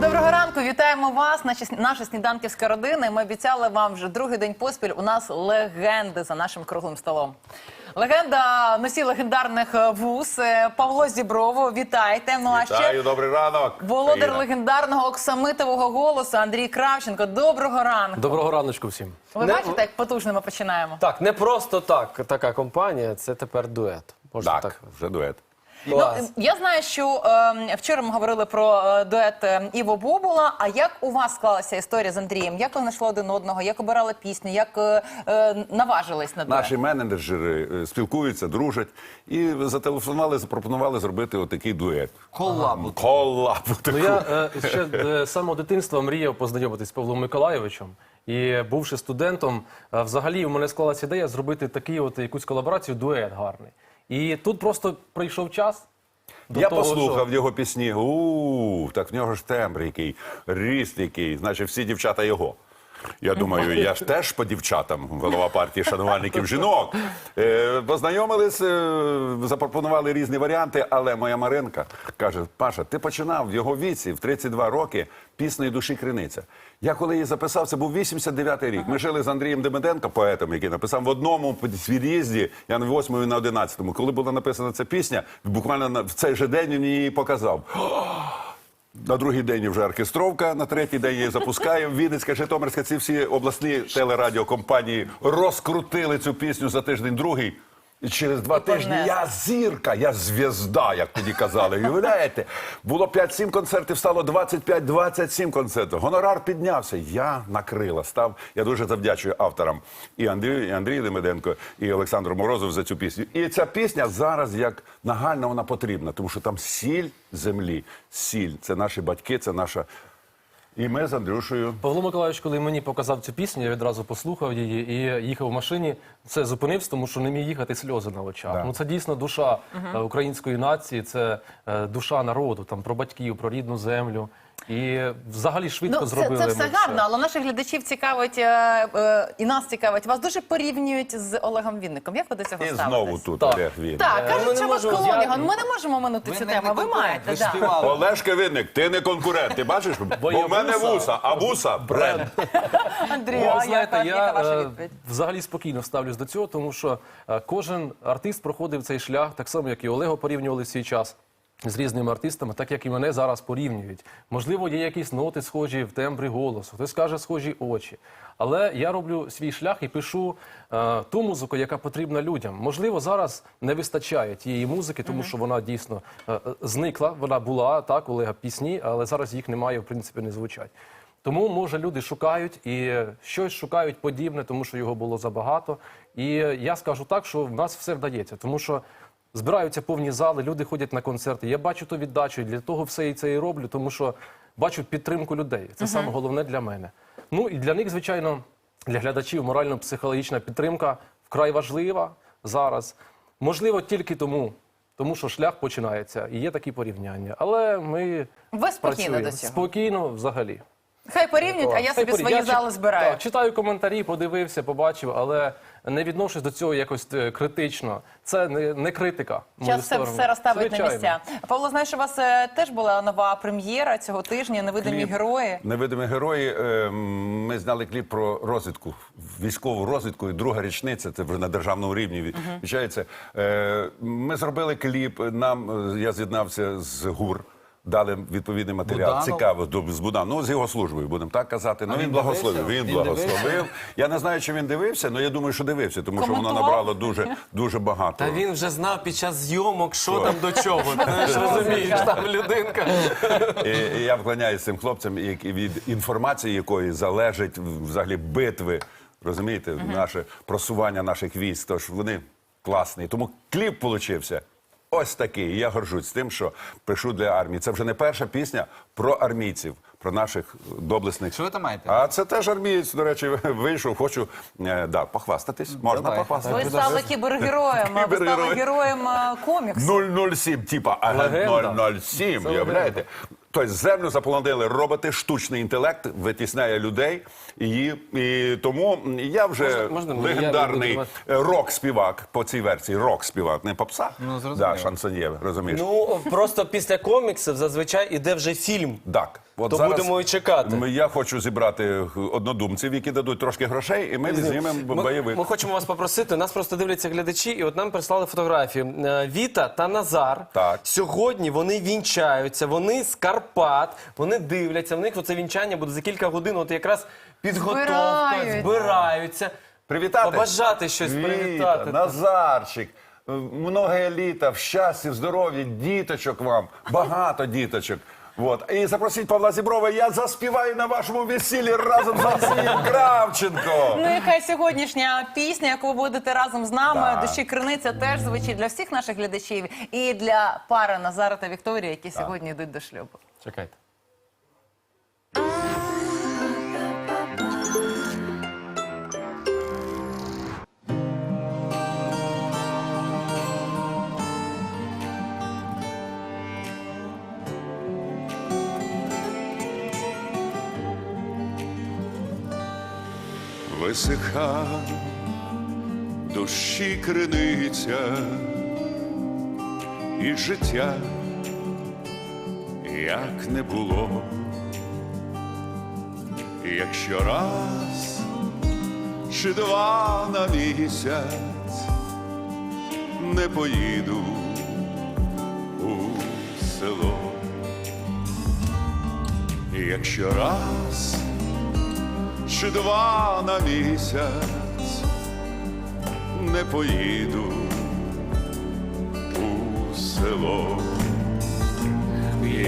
Доброго ранку, вітаємо вас. Наша, наша сніданківська родина. Ми обіцяли вам вже другий день поспіль. У нас легенди за нашим круглим столом. Легенда носій легендарних е, вуз е, Павло Зіброво. Вітайте. Ну а ще добрий ранок. володар Країна. легендарного оксамитового голосу Андрій Кравченко. Доброго ранку. Доброго раночку всім. Ви Не- бачите, як потужно ми починаємо. Так, не просто так, така компанія, це тепер дует. Можна Так, так. вже дует. Ну, я знаю, що е, вчора ми говорили про е, дует е, Іво Бобула. А як у вас склалася історія з Андрієм? Як ви знайшли один одного? Як обирали пісню? Як е, е, наважились на дует? Наші менеджери е, спілкуються, дружать і зателефонували, запропонували зробити отакий дует. Колабу. Колабу Ну я е, ще е, з самого дитинства мріяв познайомитись з Павлом Миколайовичем. І бувши студентом, е, взагалі у мене склалася ідея зробити такий от якусь колаборацію, дует гарний. І тут просто прийшов час. До Я того, послухав що- його пісні. У так в нього ж тембр який, ріст який, значить всі дівчата його. Я думаю, я ж теж по дівчатам, голова партії шанувальників жінок. Е, познайомились, е, запропонували різні варіанти, але моя Маринка каже: Паша, ти починав в його віці, в 32 роки, пісної душі криниця. Я коли її записав, це був 89-й рік. Ми жили з Андрієм Демиденко, поетом, який написав в одному від'їзді, я на 8-му і на 11-му. Коли була написана ця пісня, буквально в цей же день він її показав. На другий день вже оркестровка, на третій день її запускає. Вінницька, Житомирська, ці всі обласні телерадіокомпанії розкрутили цю пісню за тиждень другий. І через два тижні я зірка, я зв'язда, як тоді казали. Уявляєте? Було 5-7 концертів, стало 25-27 концертів. Гонорар піднявся. Я накрила. Став. Я дуже завдячую авторам і Андрію, і Андрію Демиденко, і Олександру Морозову за цю пісню. І ця пісня зараз як нагально вона потрібна, тому що там сіль землі, сіль. Це наші батьки, це наша. І ми з Андрюшею. Павло Миколаївич, коли мені показав цю пісню, я відразу послухав її і їхав в машині. Це зупинився, тому що не міг їхати сльози на очах. Да. Ну це дійсно душа е, української нації, це е, душа народу, там про батьків, про рідну землю. І взагалі швидко Ну, це, зробили. це ми все гарно, але наших глядачів цікавить е, е, і нас цікавить. Вас дуже порівнюють з Олегом Вінником. Як ви до цього І ставитесь? знову тут Так. Олег Він. Так, Е, кажуть, що колонього. з'яв- Ми не можемо минути цю не- тему. не Ви маєте. ви да. співали. Олешка Винник, ти не конкурент. Ти бачиш? Бо є в мене вуса. вуса, а вуса бренд. Андрій, Ну, а знаєте, яка, яка я ваша е, відповідь? взагалі спокійно ставлюсь до цього, тому що е, кожен артист проходив цей шлях, так само, як і Олего порівнювали в свій час. З різними артистами, так як і мене зараз порівнюють. Можливо, є якісь ноти схожі в тембрі голосу, хтось каже схожі очі. Але я роблю свій шлях і пишу е, ту музику, яка потрібна людям. Можливо, зараз не вистачає тієї музики, тому що вона дійсно е, е, зникла. Вона була так, Олега пісні, але зараз їх немає, в принципі, не звучать. Тому може люди шукають і щось шукають подібне, тому що його було забагато. І я скажу так, що в нас все вдається, тому що збираються повні зали, люди ходять на концерти. Я бачу ту віддачу, і для того все і це і роблю, тому що бачу підтримку людей. Це саме головне для мене. Ну і для них, звичайно, для глядачів морально-психологічна підтримка вкрай важлива зараз. Можливо, тільки тому. Тому що шлях починається і є такі порівняння. Але ми Ви спокійно працюємо. до цього? спокійно взагалі. Хай порівнюють, а я собі Хай свої порі- зали чит- збираю. Так, читаю коментарі, подивився, побачив, але не відношусь до цього якось е, критично. Це не, не критика. в мою Час все, сторону. все розставить на місця. Павло, знаєш, у вас е, теж була нова прем'єра цього тижня, невидимі Кліп. герої. Невидимі герої. е, Ми зняли кліп про розвідку, військову розвідку, і друга річниця, це вже на державному рівні. Е, Ми зробили кліп. Нам е, я з'єднався з ГУР. Дали відповідний матеріал. Буданов? Цікаво до- з Будан. Ну, з його службою, будемо так казати. Ну, він, він благословив. Він, Він благословив. дивився? Я не знаю, чи він дивився, але я думаю, що дивився, тому що воно набрало дуже, дуже багато. Та він вже знав під час зйомок, що там до чого. Ти ж розумієш, там людинка. І, і я вклоняюсь цим хлопцям, які від інформації якої залежить взагалі битви, розумієте, наше просування наших військ. Тож вони класні. Тому кліп получився. Ось такий. Я горжусь тим, що пишу для армії. Це вже не перша пісня про армійців, про наших доблесних. Що ви там маєте? А це теж армієць, до речі, вийшов. Хочу е, да, похвастатись. Можна Давай. похвастатись. Ви стали кібергероєм, а ви стали Кібергерой. героєм е, коміксу. 007, типа агент Легенда. 007, уявляєте? Тобто землю заполонили роботи, штучний інтелект витісняє людей. І, і тому я вже Можна- можна легендарний е, рок-співак по цій версії. Рок-співак, не попса. Ну, зрозуміло. да, шансоньєр, розумієш? Ну, просто після коміксів зазвичай іде вже фільм. Так, от То зараз будемо і чекати. ми- Я хочу зібрати однодумців, які дадуть трошки грошей, і ми знімемо Ми, бойовик. ми хочемо вас попросити. Нас просто дивляться глядачі, і от нам прислали фотографії. Е, Віта та Назар. Так. Сьогодні вони вінчаються, вони з Карпат, вони дивляться. В них оце вінчання буде за кілька годин. От якраз підготовка, Збираються. збираються. Привітати. Побажати щось, Віта, привітати. Назарчик. е, Много літа, в щасті, в здоров'ї, діточок вам, багато діточок. От. І запросіть Павла Зіброва, я заспіваю на вашому весіллі разом з Олексієм Кравченко. Ну, хай сьогоднішня пісня, яку ви будете разом з нами, Так. душі криниця, теж звучить для всіх наших глядачів і для пари Назара та Вікторії, які сьогодні йдуть до шлюбу. Чекайте. Висиха душі криниця і життя, як не було, якщо раз чи два на місяць не поїду у село, якщо раз чи два на місяць не поїду у село.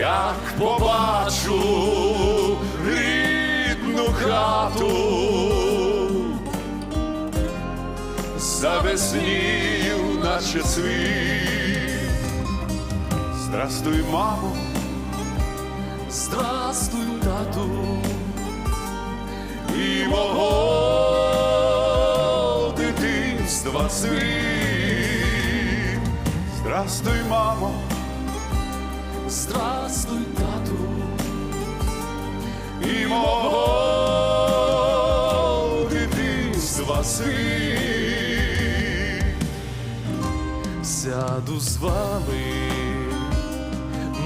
Як побачу рідну хату, завеснів, наче світ. Здрастуй, мамо, здрастуй, тату і мого дитинства світ. Здрастуй, мамо, здрастуй, тату, і мого дитинства світ. Сяду з вами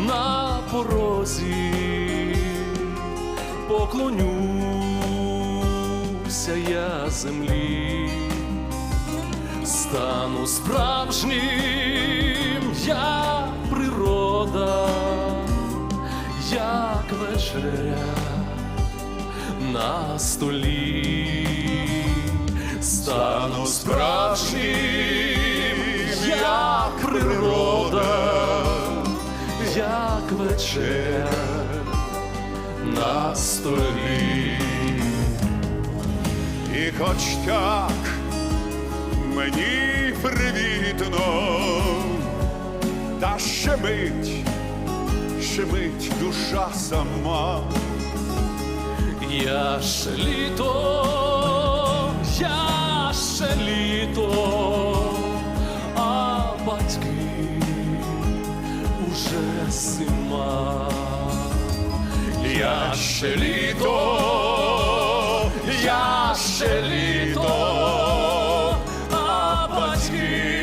на порозі, поклонюся я землі, стану справжнім, вечеря на столі, стану справжнім, як природа, як вечеря на столі. І хоч так мені привітно, та ще мить, ще душа сама. Я ще літо, я ще літо, а батьки уже зима. Я ще літо, я ще літо, а батьки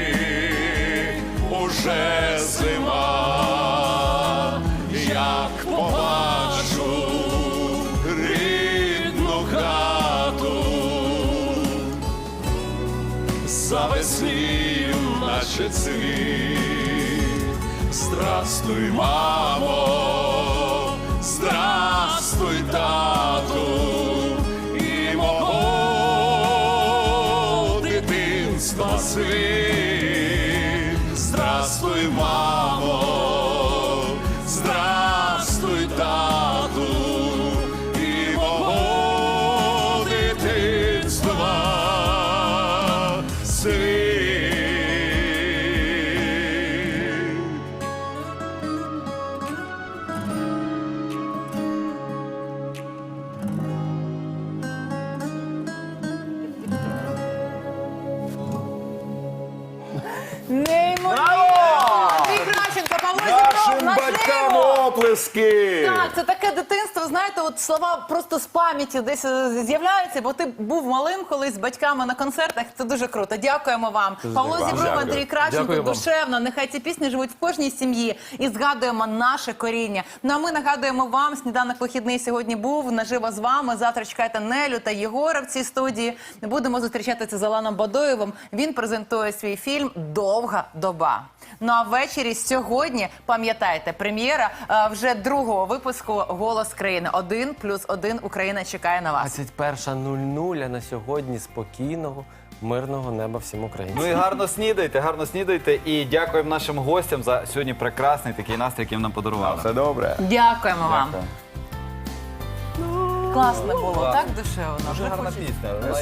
уже зима, Здрастуй, мамо, Оплески! Так, це таке дитинство. Знаєте, от слова просто з пам'яті десь е, з'являються, бо ти був малим колись з батьками на концертах. Це дуже круто. Дякуємо вам. Павло Зібров, Дякую. Андрій Кравченко, Дякую вам. душевно. Нехай ці пісні живуть в кожній сім'ї і згадуємо наше коріння. Ну а ми нагадуємо вам, сніданок вихідний сьогодні був наживо з вами. Завтра чекайте Нелю та Єгора в цій студії. Будемо зустрічатися з Аланом Бадоєвим. Він презентує свій фільм Довга доба. Ну а ввечері сьогодні пам'ятайте, прем'єра е, вже другого випуску Голос країни. Один плюс один Україна чекає на вас. 21.00, а на сьогодні спокійного, мирного неба всім українцям. Ну і гарно снідайте, гарно снідайте. І дякуємо нашим гостям за сьогодні прекрасний такий настрій, який нам подарували. Все добре. Дякуємо вам. Дякую. Класно було, так душевно. Дуже гарна пісня. Вона